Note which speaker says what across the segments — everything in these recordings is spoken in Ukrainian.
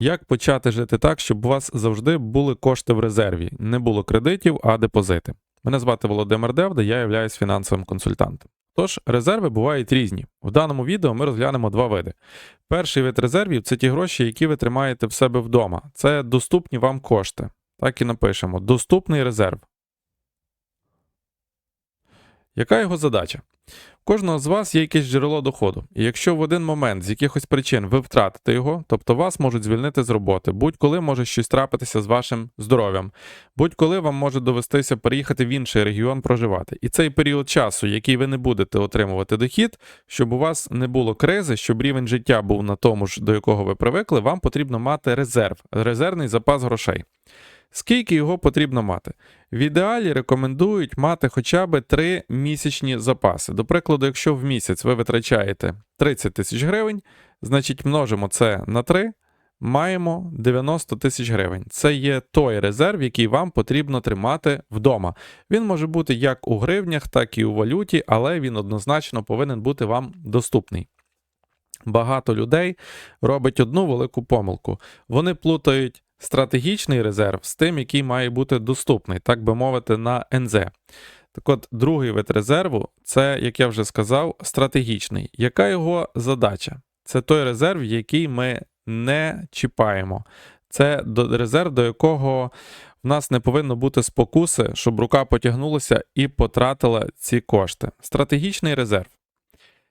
Speaker 1: Як почати жити так, щоб у вас завжди були кошти в резерві, не було кредитів, а депозити? Мене звати Володимир Девда, я являюсь фінансовим консультантом. Тож, резерви бувають різні. В даному відео ми розглянемо два види. Перший вид резервів це ті гроші, які ви тримаєте в себе вдома. Це доступні вам кошти. Так і напишемо: доступний резерв. Яка його задача? У кожного з вас є якесь джерело доходу, і якщо в один момент з якихось причин ви втратите його, тобто вас можуть звільнити з роботи, будь-коли може щось трапитися з вашим здоров'ям, будь-коли вам може довестися переїхати в інший регіон проживати. І цей період часу, який ви не будете отримувати дохід, щоб у вас не було кризи, щоб рівень життя був на тому ж, до якого ви привикли, вам потрібно мати резерв, резервний запас грошей. Скільки його потрібно мати? В ідеалі рекомендують мати хоча б 3 місячні запаси. До прикладу, якщо в місяць ви витрачаєте 30 тисяч гривень, значить множимо це на 3, маємо 90 тисяч гривень. Це є той резерв, який вам потрібно тримати вдома. Він може бути як у гривнях, так і у валюті, але він однозначно повинен бути вам доступний. Багато людей робить одну велику помилку. Вони плутають стратегічний резерв з тим, який має бути доступний, так би мовити, на НЗ. Так от, другий вид резерву це, як я вже сказав, стратегічний. Яка його задача? Це той резерв, який ми не чіпаємо. Це резерв, до якого в нас не повинно бути спокуси, щоб рука потягнулася і потратила ці кошти. Стратегічний резерв.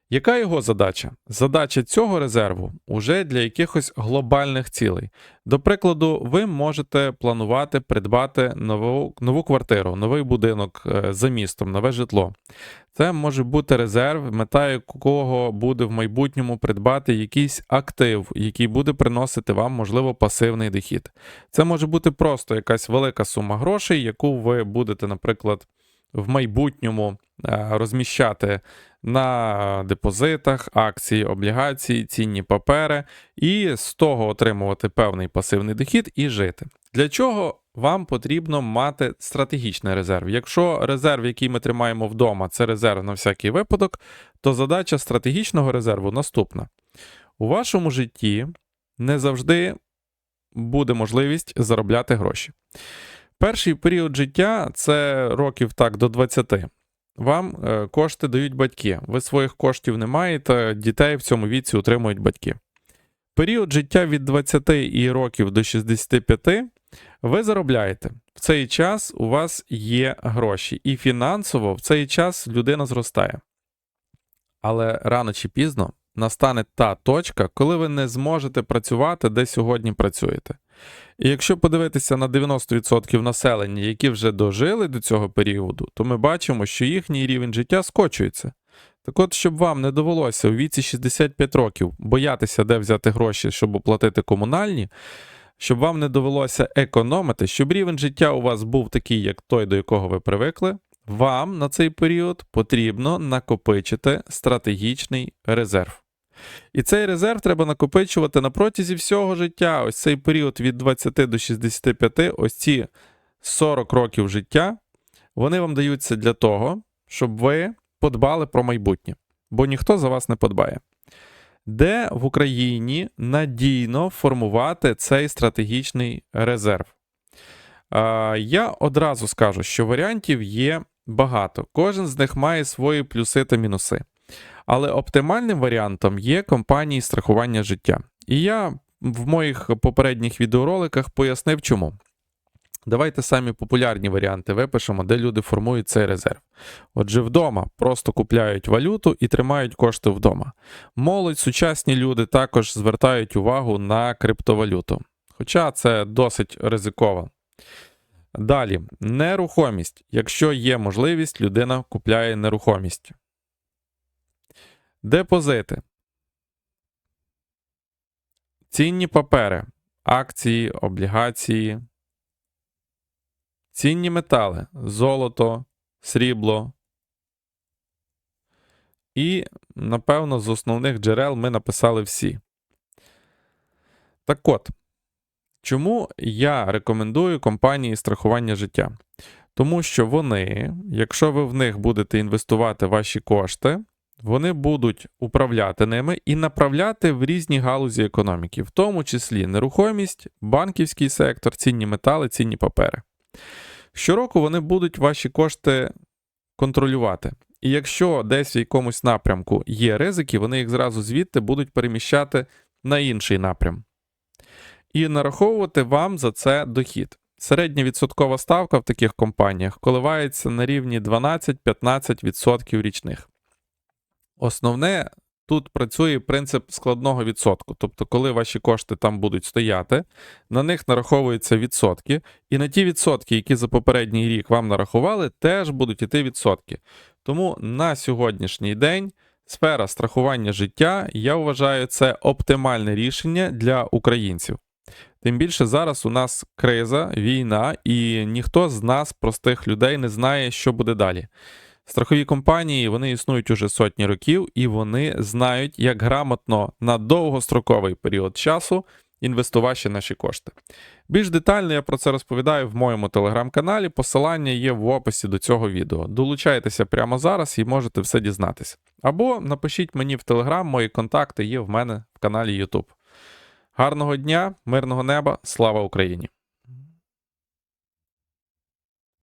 Speaker 1: Яка його задача? Задача цього резерву уже для якихось глобальних цілей. До прикладу, ви можете планувати придбати нову, нову квартиру, новий будинок е, за містом, нове житло. Це може бути резерв, мета якого буде в майбутньому придбати якийсь актив, який буде приносити вам, можливо, пасивний дохід. Це може бути просто якась велика сума грошей, яку ви будете, наприклад, в майбутньому е, розміщати на депозитах, акції, облігації, цінні папери, і з того отримувати певний пасивний дохід і жити. Для чого вам потрібно мати стратегічний резерв? Якщо резерв, який ми тримаємо вдома, це резерв на всякий випадок, то задача стратегічного резерву наступна: у вашому житті не завжди буде можливість заробляти гроші. Перший період життя це років так до 20. Вам е, кошти дають батьки. Ви своїх коштів не маєте, дітей в цьому віці утримують батьки. Період життя від 20 і років до 65 ви заробляєте. В цей час у вас є гроші, і фінансово в цей час людина зростає. Але рано чи пізно настане та точка, коли ви не зможете працювати, де сьогодні працюєте. І якщо подивитися на 90% населення, які вже дожили до цього періоду, то ми бачимо, що їхній рівень життя скочується. Так от, щоб вам не довелося у віці 65 років боятися, де взяти гроші, щоб оплатити комунальні, щоб вам не довелося економити, щоб рівень життя у вас був такий, як той, до якого ви привикли, вам на цей період потрібно накопичити стратегічний резерв. І цей резерв треба накопичувати на протязі всього життя. Ось цей період від 20 до 65, ось ці 40 років життя, вони вам даються для того, щоб ви подбали про майбутнє, бо ніхто за вас не подбає. Де в Україні надійно формувати цей стратегічний резерв? Я одразу скажу, що варіантів є багато. Кожен з них має свої плюси та мінуси. Але оптимальним варіантом є компанії страхування життя. І я в моїх попередніх відеороликах пояснив чому. Давайте самі популярні варіанти випишемо, де люди формують цей резерв. Отже, вдома просто купляють валюту і тримають кошти вдома. Молодь, сучасні люди також звертають увагу на криптовалюту. Хоча це досить ризиково. Далі, нерухомість. Якщо є можливість, людина купляє нерухомість. Депозити. Цінні папери, акції, облігації, цінні метали, золото, срібло. І, напевно, з основних джерел ми написали всі. Так от, чому я рекомендую компанії страхування життя? Тому що вони, якщо ви в них будете інвестувати ваші кошти, вони будуть управляти ними і направляти в різні галузі економіки, в тому числі нерухомість, банківський сектор, цінні метали, цінні папери. Щороку вони будуть ваші кошти контролювати. І якщо десь в якомусь напрямку є ризики, вони їх зразу звідти будуть переміщати на інший напрям. І нараховувати вам за це дохід. Середня відсоткова ставка в таких компаніях коливається на рівні 12-15% річних. Основне тут працює принцип складного відсотку. Тобто, коли ваші кошти там будуть стояти, на них нараховуються відсотки, і на ті відсотки, які за попередній рік вам нарахували, теж будуть іти відсотки. Тому на сьогоднішній день сфера страхування життя, я вважаю, це оптимальне рішення для українців. Тим більше зараз у нас криза, війна, і ніхто з нас, простих людей, не знає, що буде далі. Страхові компанії вони існують уже сотні років, і вони знають, як грамотно на довгостроковий період часу інвестувати наші кошти. Більш детально я про це розповідаю в моєму телеграм-каналі. Посилання є в описі до цього відео. Долучайтеся прямо зараз і можете все дізнатися. Або напишіть мені в телеграм, мої контакти є в мене в каналі YouTube. Гарного дня, мирного неба, слава Україні!